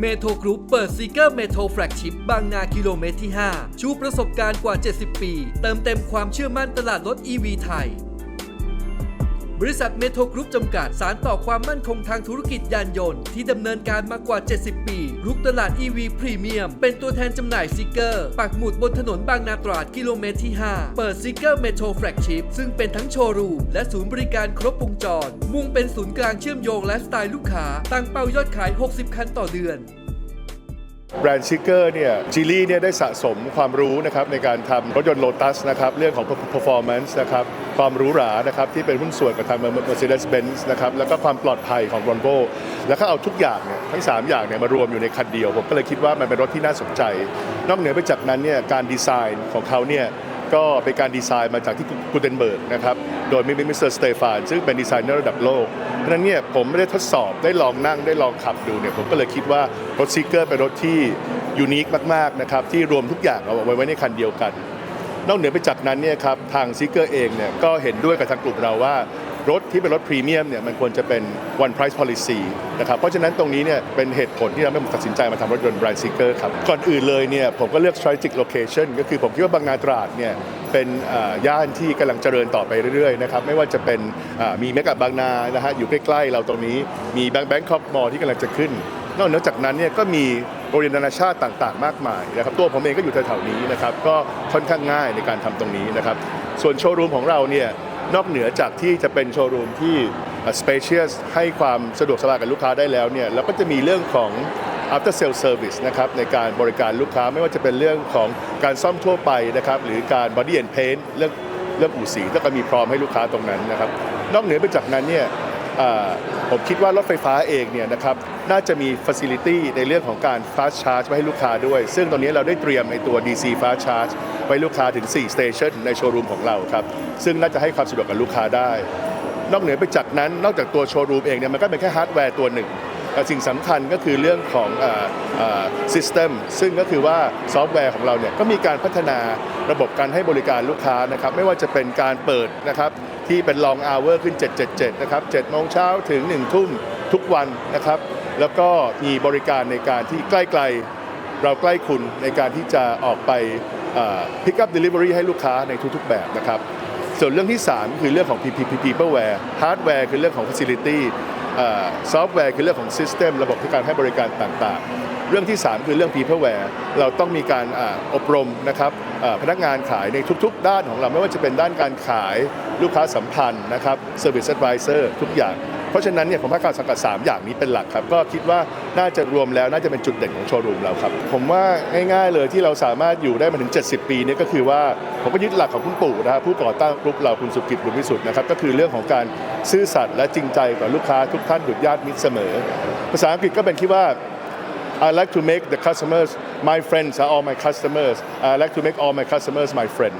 เมโทรกรุ๊ปเปิดซีเกอร์เมโทรแฟลกชิพบางนากิโลเมตรที่ 5 ชูประสบการณ์กว่า 70 ปี เติมเต็มความเชื่อมั่นตลาดรถ EV ไทย บริษัทเมโทรกรุ๊ปจำกัด สารต่อความมั่นคงทางธุรกิจยานยนต์ ที่ดำเนินการมากว่า 70 ปี รุกตลาด EV พรีเมียม เป็นตัวแทนจำหน่ายซิกเกอร์ ปักหมุดบนถนนบางนาตราดกิโลเมตรที่ 5 เปิดซิกเกอร์เมโทรแฟลกชิพซึ่งเป็นทั้งโชว์รูม และศูนย์บริการครบวงจร มุ่งเป็นศูนย์กลางเชื่อมโยงและสไตล์ลูกค้า ตั้งเป้ายอดขาย 60 คันต่อเดือน แบรนด์ชิกเกอร์เนี่ยจิลี่เนี่ยได้สะสมความรู้นะครับในการทำรถยนต์โลตัสนะครับเรื่องของ performance นะครับความหรู้หรานะครับที่เป็นหุ้นส่วนกับทาง Mercedes-Benz นะครับแล้วก็ความปลอดภัยของ Volvo แล้วก็เอาทุกอย่างเนี่ยทั้ง 3 อย่างเนี่ยมารวมอยู่ในคันเดียว ผมก็เลยคิดว่ามันเป็นรถที่น่าสนใจ นอกเหนือไปจากนั้นเนี่ยการดีไซน์ของเขาเนี่ย ก็เป็นการดีไซน์มาจากที่กูเทนเบิร์กนะครับ โดยมิสเตอร์สเตฟานซึ่งเป็นดีไซเนอร์ระดับโลกเพราะฉะนั้นเนี่ยผมไม่ได้ทดสอบได้ลองนั่งได้ลองขับดูเนี่ยผมก็เลยคิดว่ารถซิกเกอร์เป็นรถที่ยูนิคมากๆนะครับที่รวมทุกอย่างเอาไว้ไว้ในคันเดียวกัน นอกเหนือไปจากนั้นเนี่ยครับทางซิกเกอร์เองเนี่ยก็เห็นด้วยกับทางกลุ่มเราว่า รถที่เป็นรถพรีเมียมเนี่ยมันควรจะเป็น one price policy นะครับเพราะฉะนั้นตรงนี้เนี่ยเป็นเหตุผลที่ทำให้ผมตัดสินใจมาทำรถยนต์แบรนด์ซิกเกอร์ครับก่อนอื่นเลยเนี่ยผมก็เลือก strategic location ก็คือผมคิดว่าบางนาตราดเนี่ยเป็นย่านที่กำลังเจริญต่อไปเรื่อยๆนะครับไม่ว่าจะเป็นมีเมกะบางนานะฮะอยู่ใกล้ๆเราตรงนี้มีแบงค์แบงคอกมอลที่กำลังจะขึ้นนอกเหนือจากนั้นเนี่ยก็มีโรงเรียนนานาชาติต่างๆ มากมายนะครับตัวผมเองก็อยู่แถวๆนี้นะครับก็ค่อนข้างง่ายในการทำตรงนี้นะครับส่วนโชว์รูมของเราเนี่ย นอกเหนือจากที่จะเป็นโชว์รูมที่ spacious ให้ความสะดวกสบายกับลูกค้าได้แล้วเนี่ยเราก็จะมีเรื่องของ after sale service นะครับในการบริการลูกค้าไม่ว่าจะเป็นเรื่องของการซ่อมทั่วไปนะครับหรือการ body and paint เรื่องเรื่องอู่สีแล้วก็มีพร้อมให้ลูกค้าตรงนั้นนะครับนอกเหนือไปจากนั้นเนี่ย ผมคิดว่ารถไฟฟ้าเองเนี่ยนะครับน่าจะมีฟ a c i ลิตี้ในเรื่องของการ fast charge ไว้ให้ลูกค้าด้วย ซึ่งตอนนี้เราได้เตรียมไอตัว DC fast charge ไว้ลูกค้าถึง 4 station ในโชว์รูมของเราครับ ซึ่งน่าจะให้ความสะดวกกับลูกค้าได้ นอกเหนือไปจากนั้นนอกจากตัวโชว์รูมเองเนี่ยมันก็เป็นแค่ฮาร์ดแวร์ตัวหนึ่ง แต่สิ่งสำคัญก็คือเรื่องของซิสเต็มซึ่งก็คือว่าซอฟต์แวร์ของเราเนี่ยก็มีการพัฒนาระบบการให้บริการลูกค้านะครับ ไม่ว่าจะเป็นการเปิดนะครับที่เป็น long hour ขึ้น 777 นะครับ7โมงเช้าถึง 1 ทุ่มทุกวันนะครับ แล้วก็มีบริการในการที่ใกล้ๆเราใกล้คุณในการที่จะออกไปพิก up delivery ให้ลูกค้าในทุกๆแบบนะครับ ส่วนเรื่องที่ 3 คือเรื่องของ PP Peopleware Hardware คือเรื่องของ Facility ซอฟต์แวร์คือเรื่องของซิสเต็มระบบการให้บริการต่างๆ เรื่องที่ 3 คือเรื่อง Peopleware เราต้องมีการออบรมนะครับพนักงานขายในทุก ๆ ด้านของเราไม่ว่าจะเป็นด้านการขายลูกค้าสัมพันธ์นะครับ Service Advisor ทุกอย่างเพราะฉะนั้นเนี่ยผมว่าการสังกัด3 อย่างนี้เป็นหลักครับ ก็คิดว่าน่าจะรวมแล้วน่าจะเป็นจุดเด่นของโชว์รูมเราครับ ผมว่าง่ายๆเลยที่เราสามารถอยู่ได้มาถึง 70 ปีนี่ก็คือว่าผมก็ยึดหลักของคุณปู่นะครับผู้ก่อตั้งกรุ๊ปเราคุณสุกิจบุญวิสุทธ์นะครับก็คือเรื่องของการซื่อสัตย์และจริงใจต่อลูกค้าทุกท่านดุจญาติมิตรเสมอ ภาษาอังกฤษก็เป็นคิดว่า I like to make the customers my friends uh, are all my customers. I like to make all my customers my friend